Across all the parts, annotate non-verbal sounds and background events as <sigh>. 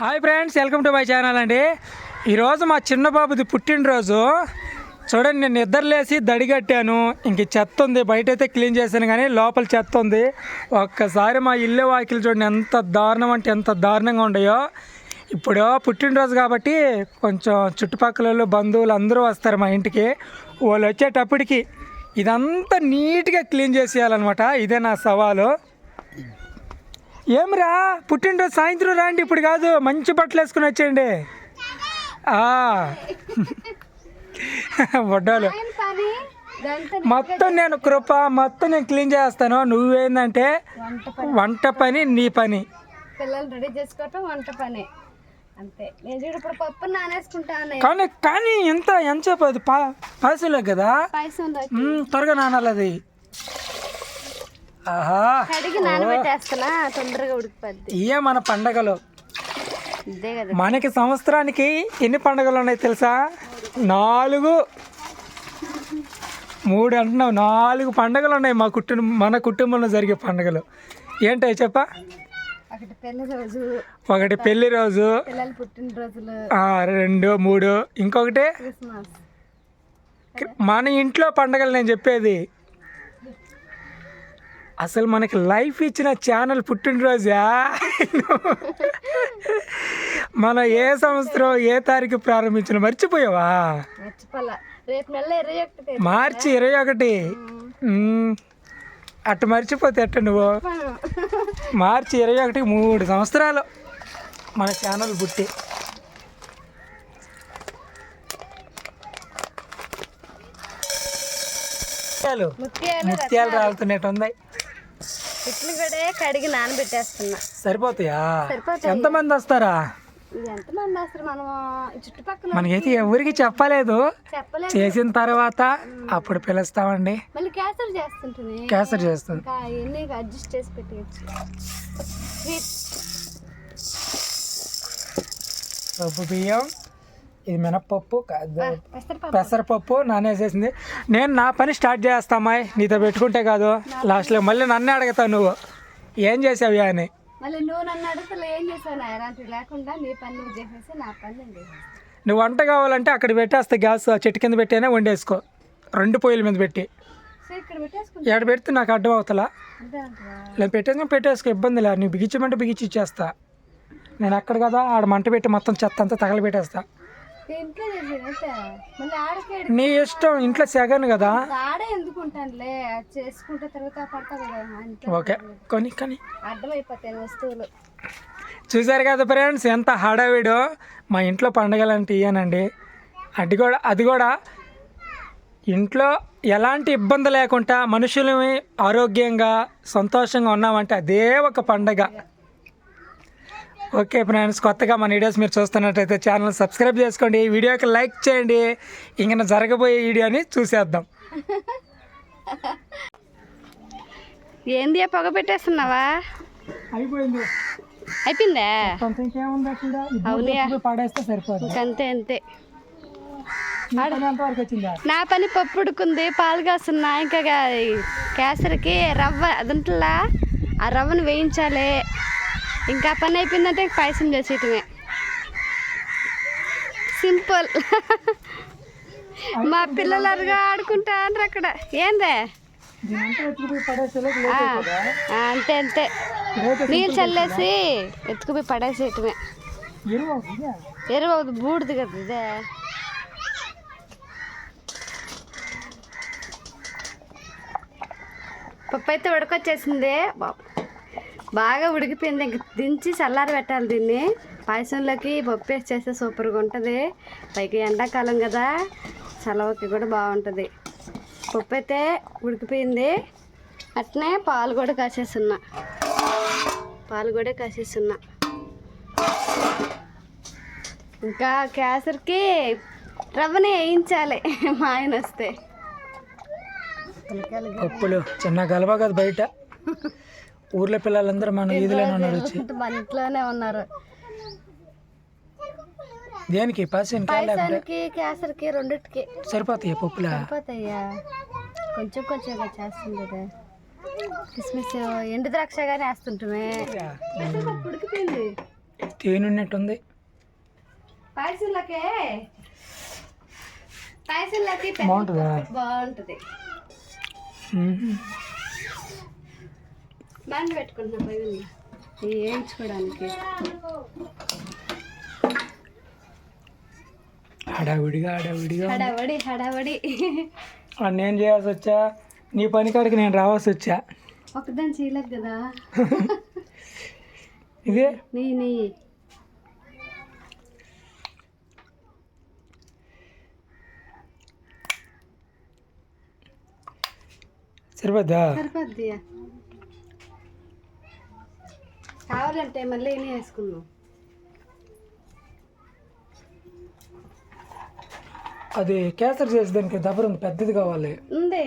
Hi friends welcome to my channel అండి. ఈరోజు మా చిన్న బాబుది పుట్టినరోజు. చూడండి నేను నిద్రలేసి దడిగట్టాను ఇంక చెత్త ఉంది బయట అయితే క్లీన్ చేశాను కానీ లోపల చెత్త ఉంది. ఒక్కసారి మా ఇల్లు వాకిలు చూడండి ఎంత దారుణం అంటే ఎంత దారుణంగా ఉండయో. ఇప్పుడు పుట్టినరోజు కాబట్టి కొంచెం చుట్టుపక్కల వాళ్ళు, బంధువులు అందరూ వస్తారు మా ఇంటికి. వాళ్ళు వచ్చేటప్పటికి ఇదంతా నీట్గా క్లీన్ చేసేయాలన్నమాట. ఇదే నా సవాలు. ఏమిరా? పుట్టినరోజు సాయంత్రం రాండి ఇప్పుడు కాదు మంచి బట్టలు వేసుకుని వచ్చేయండి. వడ్డాలు. మొత్తం నేను కృప మొత్తం నేను క్లీన్ చేస్తాను. నువ్వేందంటే వంట పని నీ పని. పిల్లలు రెడీ చేసుకోవటం వంట పని. అంతే. నేను చూడు ఇప్పుడు పప్పు నానేసుకుంటాను కానీ కానీ ఎంత ఎంతసేపు అది కదా? పాయసంలో మ్మ్, త్వరగా నానాలి అది. కడిగి నానబెట్టేస్తున్నా తొందరగా ఉడికిపోద్ది. ఇయే మన పండగలు. మనకి సంవత్సరానికి ఎన్ని పండుగలు ఉన్నాయి తెలుసా? నాలుగు. మూడు అంటున్నావు. నాలుగు పండుగలు ఉన్నాయి మా కుటుంబం మన కుటుంబంలో జరిగే పండుగలు. ఏంటో చెప్ప? ఒకటి పెళ్ళి రోజు. రెండు మూడు. ఇంకొకటి? మన ఇంట్లో పండుగలు నేను చెప్పేది. అసలు మనకి లైఫ్ ఇచ్చిన ఛానల్ పుట్టినరోజా? మన ఏ సంవత్సరం ఏ తారీఖు ప్రారంభించిన మర్చిపోయావా? మార్చి ఇరవై ఒకటి. అట్ట మర్చిపోతే ఎట్ట నువ్వు? మార్చి ఇరవై ఒకటి మూడు సంవత్సరాలు మన ఛానల్ పుట్టి. ముత్యాలు. ముత్యాలు రాలుతున్నట్టు ఉన్నాయి ఇట్లు కూడా కడిగి నానబెట్టేస్తున్నా. సరిపోతాయా. ఎంతమంది వస్తారా? ఎంతమంది అసలు మనం చుట్టుపక్కల మనకైతే ఎవరికి చెప్పలేదు. చేసిన తర్వాత అప్పుడు పిలుస్తామండి. మళ్ళీ క్యాన్సల్ చేస్తుంటుంది. క్యాన్సర్ చేస్తుంది. అవన్నీ అడ్జస్ట్ చేసి పప్పు బియ్యం. ఇది మినప్పప్పు పెసరపప్పు. నానేసేసింది నేను నా పని స్టార్ట్ చేస్తామాయ్ నీతో పెట్టుకుంటే కాదు. లాస్ట్లో మళ్ళీ నన్నే అడుగుతావు నువ్వు. ఏం చేసావు అని నువ్వు నేను వంట కావాలంటే అక్కడ పెట్టేస్తే గ్యాస్ చెట్టు కింద పెట్టేనే వండేసుకో. రెండు పొయ్యిల మీద పెట్టి. ఎక్కడ పెడితే నాకు అడ్డం అవుతలా? లేదు పెట్టేసుకుని పెట్టేసుకో ఇబ్బంది లేదు. నువ్వు బిగించమంటే బిగించి ఇచ్చేస్తా. నేను అక్కడ కదా ఆడ మంట పెట్టి మొత్తం చెత్త అంతా తగలబెట్టేస్తా. ఇంట్లో చేసేది మళ్ళీ ఆడకే నీ ఇష్టం ఇంట్లో సెగను కదా? ఆడే చేసుకుంటే తర్వాత పడతా కదా ఓకే కొని కానీ. అర్థమైపోతాయి వస్తువులు. చూసారు కదా ఫ్రెండ్స్ ఎంత హడావిడో. మా ఇంట్లో పండుగలు అంటే ఇయ్యానండి. అది కూడా అది కూడా ఇంట్లో ఎలాంటి ఇబ్బంది లేకుండా మనుషులమి ఆరోగ్యంగా సంతోషంగా ఉన్నామంటే అదే ఒక పండగ. ఓకే ఫ్రెండ్స్ కొత్తగా మన వీడియోస్ మీరు చూస్తున్నట్టయితే ఛానల్ సబ్స్క్రైబ్ చేసుకోండి. ఈ వీడియోకి లైక్ చేయండి. ఇంక జరగబోయే వీడియోని చూసేద్దాం. ఏంది పొగ పెట్టేస్తున్నావా? అయిపోయింది. అయిపోయిందా? అంతే వచ్చిందా? నా పని పప్పు ఉడుకుంది పాలు కాస్తున్నా. ఇంకా కేసరికి రవ్వ అదంటలా? ఆ రవ్వను వేయించాలి. ఇంకా పని అయిపోయిందంటే పాయసం చేసేయటమే. సింపుల్. మా పిల్లలు అరుగా ఆడుకుంటారు అక్కడ. ఏందే? ఆ, అంతే అంతే. నీళ్ళు చల్లేసి ఎత్తుకుపోయి పడేసేయటమే. ఎరువు బూడిది కదా ఇదే. పప్పు అయితే ఉడకొచ్చేసింది. బాబు. బాగా ఉడికిపోయింది. ఇంక దించి చల్లారి పెట్టాలి దీన్ని. పాయసంలోకి పప్పు వేసి చేస్తే సూపర్గా ఉంటుంది. పైకి ఎండాకాలం కదా చలవకి కూడా బాగుంటుంది. పప్పు అయితే ఉడికిపోయింది. అట్నే పాలు కూడా కాసేస్తున్నా. పాలు కూడా కాసేస్తున్నా. ఇంకా కేసరికి రవ్వని వేయించాలి. మా ఆయన వస్తే. పప్పులు చిన్న గలబ కదా బయట. ఊర్లో పిల్లలందరూ మన వీధిలోనే ఉన్నారు వచ్చి. మన ఇంట్లోనే ఉన్నారు. దేనికి? పాసిన పాయసానికి కేసరికి రెండిటికి. సరిపోతాయి పప్పులా? సరిపోతాయ్యా కొంచెం కొంచెంగా చేస్తుంది కదా కిస్మిస్ ఎండు ద్రాక్ష కానీ వేస్తుంటామే. ఉడికిపోయింది తేనె ఉన్నట్టుంది పాయసంలోకే పాయసంలోకి బాగుంటుందా? బాగుంటుంది. బాండ్ పెట్టుకుంటున్నా ఉంది. ఇవి వేయించుకోవడానికి హడావిడిగా హడావిడిగా హడావడి హడావడి. నేను చేయాల్సి వచ్చా? నీ పని కాడికి నేను రావాల్సి వచ్చా? ఒకదాని చేయలేదు కదా. ఇదే? నెయ్యి నెయ్యి. సరిపోద్దా? సరిపోద్ది కావాలంటే మళ్ళీ ఇన్ని వేసుకుందాం అది కేసరి చేసి దానికి దబ్బరం పెద్దది కావాలి. ఉంది.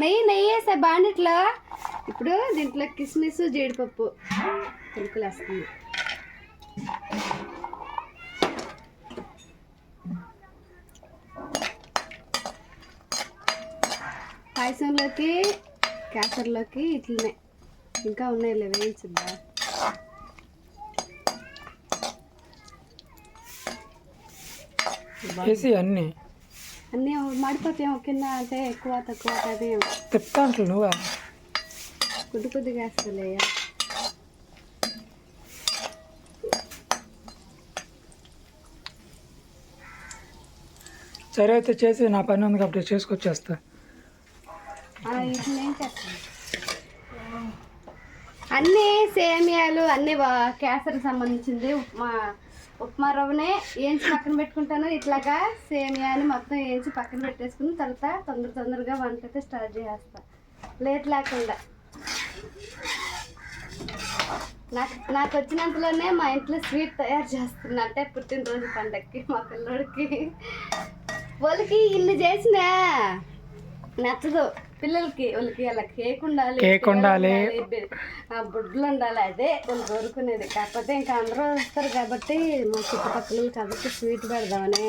నెయ్యి నెయ్యి వేసా బాండిట్లో ఇప్పుడు దీంట్లో కిస్మిస్ జీడిపప్పు పులుకులు పాయసంలోకి కేసరిలోకి ఇట్లనే. ఇంకా ఉన్నాయిలే వేయించుద్దా వేసి అన్నీ. అన్నీ మడిపోతాయేమో కింద అంటే ఎక్కువ తక్కువ అదేమో తిప్పా అంటారు నువ్వా? కొద్ది కొద్దిగా వేస్తలే. సరే అయితే చేసి నా పని ఉంది కాబట్టి చేసుకొచ్చేస్తా. అన్నీ సేమియాలు అన్నీ వా- సంబంధించింది. ఉప్మా ఉప్మా రవ్వనే వేయించి పక్కన పెట్టుకుంటాను. ఇట్లాగా సేమియాని మొత్తం వేయించి పక్కన పెట్టేసుకుని తర్వాత తొందర తొందరగా వంట అయితే స్టార్ట్ చేస్తా లేట్ లేకుండా. నాకు నాకు వచ్చినంతలోనే మా ఇంట్లో స్వీట్ తయారు చేస్తున్నా. అంటే పుట్టినరోజు పండక్కి మా పిల్లోడికి. వాళ్ళకి ఇల్లు చేసినా. నచ్చదు. పిల్లలకి వాళ్ళకి అలా కేక్ ఉండాలి కేక్ ఉండాలి. బుడ్లు ఉండాలి అదే వాళ్ళు కోరుకునేది కాకపోతే ఇంకా అందరూ వస్తారు కాబట్టి మా చుట్టుపక్కల కాబట్టి స్వీట్ పెడదామని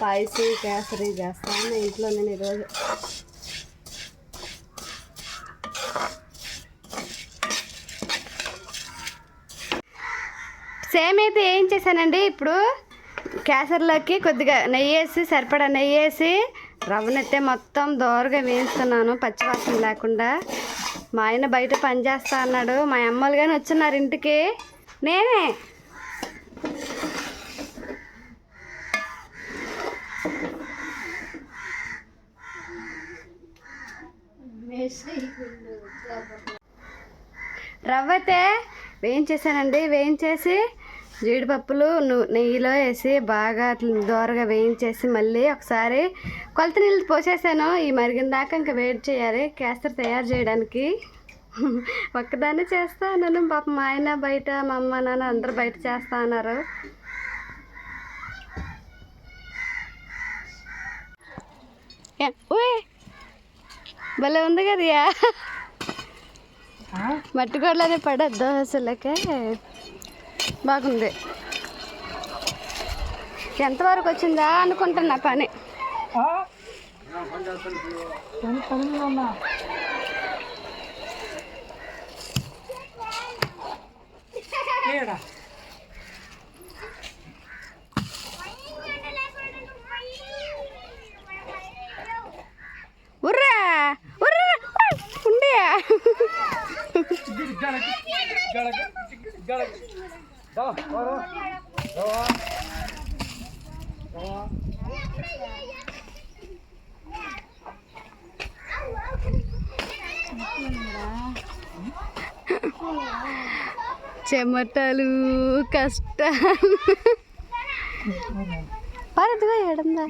పాయసం కేసరి చేస్తాను ఇంట్లో నేను ఈరోజు సేమ్ అయితే ఏం చేశానండి ఇప్పుడు కేసరిలోకి కొద్దిగా నెయ్యి వేసి సరిపడా నెయ్యి వేసి రవ్వనైతే మొత్తం దోరగా వేయిస్తున్నాను పచ్చివాసన లేకుండా. మా ఆయన బయట పని చేస్తా అన్నాడు. మా అమ్మలు కానీ వచ్చిన్నారు ఇంటికి. నేనే. రవ్వ అయితే వేయించేసానండి. వేయించేసి జీడిపప్పులు నెయ్యిలో వేసి బాగా అట్లా దోరగా వేయించేసి మళ్ళీ ఒకసారి కొలత నీళ్ళు పోసేసాను. ఈ మరిగిన దాకా ఇంకా వెయిట్ చేయాలి. కేసరి తయారు చేయడానికి. ఒక్కదాన్ని చేస్తా నన్ను పాప మా ఆయన బయట మా అమ్మ నాన్న అందరూ బయట చేస్తా అన్నారు. భలే ఉంది కదయా ఆ? మట్టి గోడలోనే పడద్దు అసలుకే. బాగుంది. ఎంతవరకు వచ్చిందా అనుకుంటున్నా పని? ఉర్రా ఉర్రా ఉండే. చెమటలు కష్టాలు. పరదుగా ఎడందా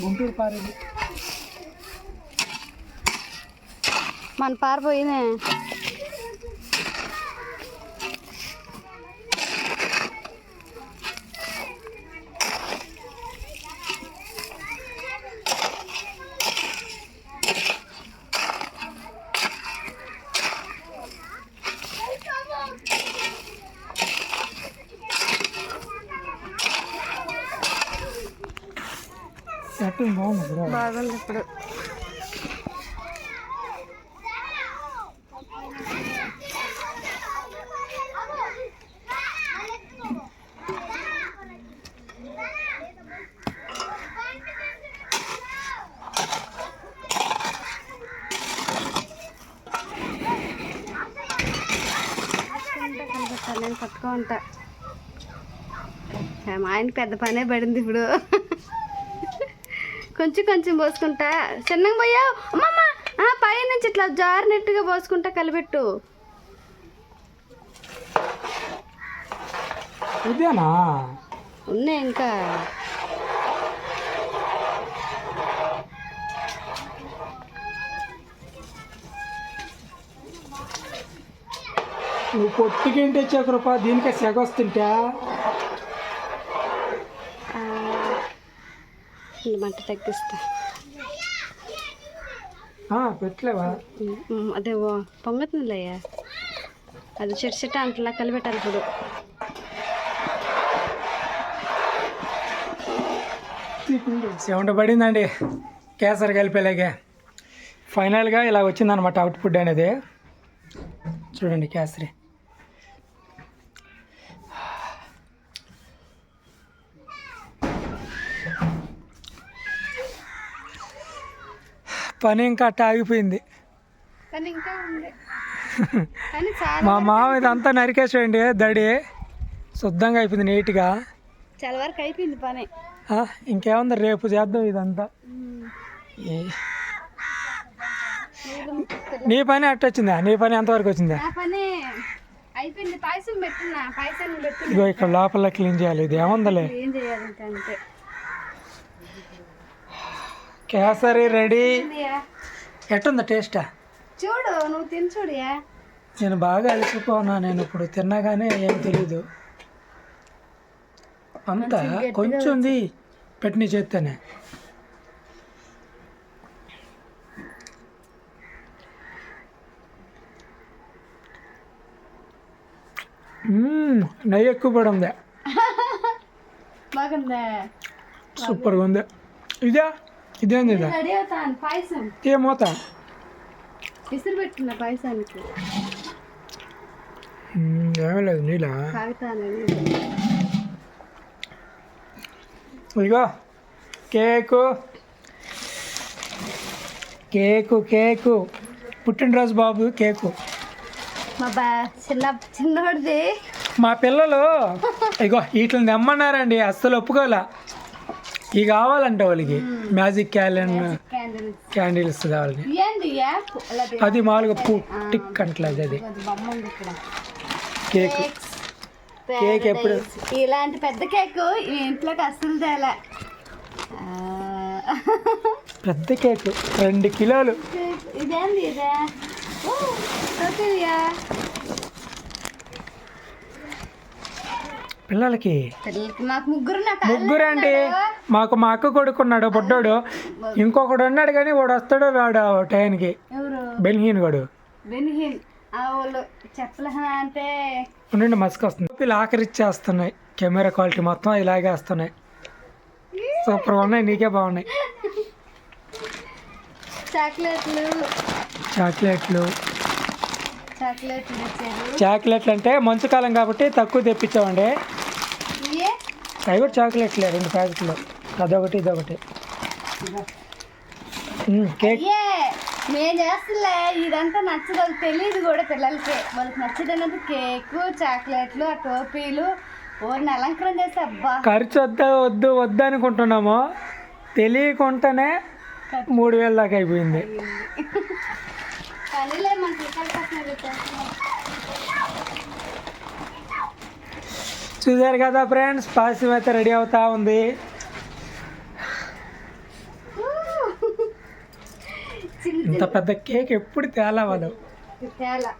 గుంటూరు పారేది. మన పారిపోయినే ఎట్టుంది బాగుంది బ్రో బాగుంది ఇప్పుడు. నేను పట్టుకో ఉంటా మా ఆయన పెద్ద పనే పడింది ఇప్పుడు. కొంచెం కొంచెం పోసుకుంటా. చిన్నగా పోయా అమ్మమ్మ! ఆ, పై నుంచి ఇట్లా జారినట్టుగా పోసుకుంటా కలిపెట్టు ఇదేనా? ఉన్నాయి ఇంకా. నువ్వు పొట్టుకేంటి వచ్చే కృప దీనికే సెగ వస్తుంటే ఆ, ఈ మంట తగ్గిస్తా. పెట్టలేవా? అదే పొంగుతుందిలేయ్యా అది చెట్టు చెట్టు అంతలా కలిపెట్టాలి ఇప్పుడు సెవెంటీ పడిందండి. కేసరి కలిపేలాగే. ఫైనల్గా ఇలా వచ్చిందనమాట అవుట్పుట్ అనేది. చూడండి కేసరి. పని ఇంకా అట్ట ఆగిపోయింది. <laughs> మా మామ ఇదంతా నరికేసేయండి దడి. శుద్ధంగా అయిపోయింది నీట్గా. చాలా వరకు అయిపోయింది పని. ఇంకేముంది రేపు చేద్దాం ఇదంతా. నీ పని అట్ట వచ్చిందా? నీ పని ఎంతవరకు వచ్చిందా? ఇగో ఇక్కడ లోపల క్లీన్ చేయాలి ఇది ఏముందలే? కేసరి రెడీ? ఎట్టుందా టేస్టా చూడు నువ్వు తిని చూడియా నేను బాగా అలసిపోనా నేను ఇప్పుడు. తిన్నాగానే ఏం తెలీదు. అంతా కొంచెం ఉంది పెట్టిన చేస్తేనే మ్మ్, నెయ్యి ఎక్కువ పడి ఉంది. సూపర్గా ఉంది. ఇదే? ఇదేంది ఏ మూత విసిరి పెట్టుకున్నా పాయసానికి. మ్మ్, ఏమీ లేదు నీలా? ఇదిగో కేకు. Cake cake. పుట్టినరోజు బాబు కేకు. మా బా చిన్న చిన్నోడిది. మా పిల్లలు ఇగో వీటిని తెమ్మన్నారండి అస్సలు ఒప్పుకోలే. ఇవి కావాలంట వాళ్ళకి. Magic calendar candle candles? అలాది అది మామూలుగా పూ టిక్ అంటలేదు అది. కేక్. కేక్ ఎప్పుడు. ఇలాంటి పెద్ద కేక్ ఇంట్లోకి అస్సలు తేలే. పెద్ద కేకు. రెండు కిలోలు. ఇదేంది ఇదే? పిల్లలకి ముగ్గురు ముగ్గురండి. మాకు మా అక్క కొడుకున్నాడు బొడ్డోడు. ఇంకొకడు ఉన్నాడు కానీ వాడు వస్తాడో రాడు టైంకి. గడు. బెనిహిన్. అంటే? ఉండండి మస్క్ వస్తుంది. వీళ్ళు ఆఖరిచ్చేస్తున్నాయి. కెమెరా క్వాలిటీ మొత్తం ఇలాగే వస్తున్నాయి. సూపర్గా ఉన్నాయి నీకే బాగున్నాయి. చాక్లెట్లు. చాక్లెట్లు. చాక్లెట్లు అంటే మంచు కాలం కాబట్టి తక్కువ తెప్పించామండి. అవి కూడా చాక్లెట్లే రెండు ప్యాకెట్లు. అదొకటి ఇదొకటి. కేక్. నేను చేస్తలే ఇదంతా నచ్చదు తెలియదు కూడా పిల్లలకి. వాళ్ళకి నచ్చదన్నది కేకు చాక్లెట్లు ఆ టోపీలు ఓరిని అలంకరణ చేస్తే అబ్బా. ఖర్చు వద్ద వద్దు వద్దు అనుకుంటున్నాము తెలియకుండానే మూడు వేల దాకా అయిపోయింది. కనీలే మన పిల్లకాయల చూసారు కదా ఫ్రెండ్స్? పాయసం అయితే రెడీ అవుతా ఉంది. ఇంత పెద్ద కేక్ ఎప్పుడు తేలా వాళ్ళు? తేలా.